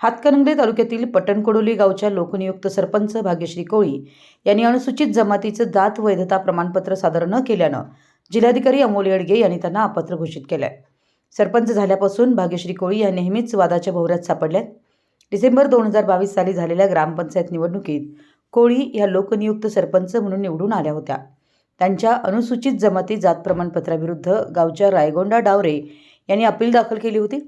हातकणंगले तालुक्यातील पटणकोडोली गावच्या लोकनियुक्त सरपंच भाग्यश्री कोळी यांनी अनुसूचित जमातीचं जात वैधता प्रमाणपत्र सादर न केल्यानं जिल्हाधिकारी अमोल येडगे यांनी त्यांना अपात्र घोषित केलंय. सरपंच झाल्यापासून भाग्यश्री कोळी या नेहमीच वादाच्या भोवऱ्यात सापडल्यात. डिसेंबर दोन हजार बावीस साली झालेल्या ग्रामपंचायत निवडणुकीत कोळी ह्या लोकनियुक्त सरपंच म्हणून निवडून आल्या होत्या. त्यांच्या अनुसूचित जमाती जात प्रमाणपत्राविरुद्ध गावच्या रायगोंडा डावरे यांनी अपील दाखल केली होती.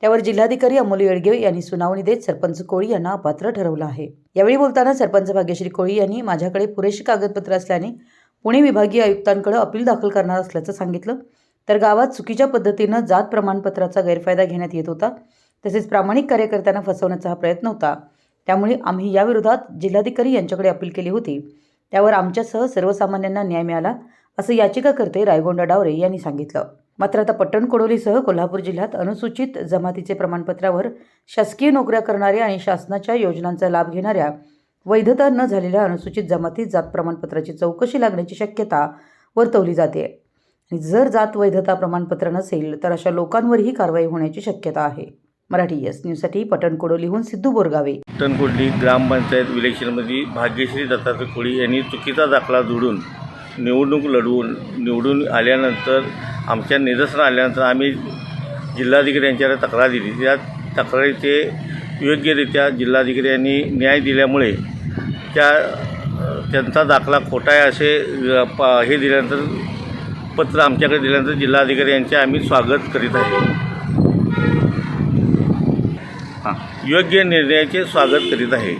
त्यावर जिल्हाधिकारी अमोल येडगे यांनी सुनावणी देत सरपंच कोळी यांना अपात्र ठरवलं आहे. यावेळी बोलताना सरपंच भाग्यश्री कोळी यांनी माझ्याकडे पुरेशी कागदपत्र असल्याने पुणे विभागीय आयुक्तांकडे अपील दाखल करणार असल्याचं सांगितलं. तर गावात चुकीच्या पद्धतीनं जात प्रमाणपत्राचा गैरफायदा घेण्यात येत होता. तसेच प्रामाणिक कार्यकर्त्यांना फसवण्याचा हा प्रयत्न होता. त्यामुळे आम्ही याविरोधात जिल्हाधिकारी यांच्याकडे अपील केली होती. त्यावर आमच्यासह सर्वसामान्यांना न्याय मिळाला असं याचिकाकर्ते रायगोंडा डावरे यांनी सांगितलं. मात्र आता पट्टण कोडोलीसह कोल्हापूर जिल्ह्यात अनुसूचित जमातीचे प्रमाणपत्रावर शासकीय नोकऱ्या करणाऱ्या आणि शासनाच्या योजनांचा लाभ घेणाऱ्या वैधता न झालेल्या अनुसूचित जमाती जात प्रमाणपत्राची चौकशी लागण्याची शक्यता वर्तवली जाते. आणि जर जात वैधता प्रमाणपत्र नसेल तर अशा लोकांवरही कारवाई होण्याची शक्यता आहे. मराठी एस न्यूजसाठी पटण कोडोलीहून सिद्धू बोरगावे. टनकोडली ग्रामपंचायत इलेक्शनमध्ये भाग्यश्री दत्तात्रय कोळी यांनी चुकीचा दाखला जोडून निवडणूक लढवून निवडून आल्यानंतर आमच्या निदर्शन आल्यानंतर आम्ही जिल्हाधिकारी यांच्याकडे तक्रार दिली. त्या तक्रारीचे योग्यरित्या जिल्हाधिकारी यांनी न्याय दिल्यामुळे त्या त्यांचा दाखला खोटा आहे असे प हे दिल्यानंतर पत्र आमच्याकडे दिल्यानंतर जिल्हाधिकारी यांचे आम्ही स्वागत करीत आहे. हां. योग्य निर्णयाचे स्वागत करीत आहे.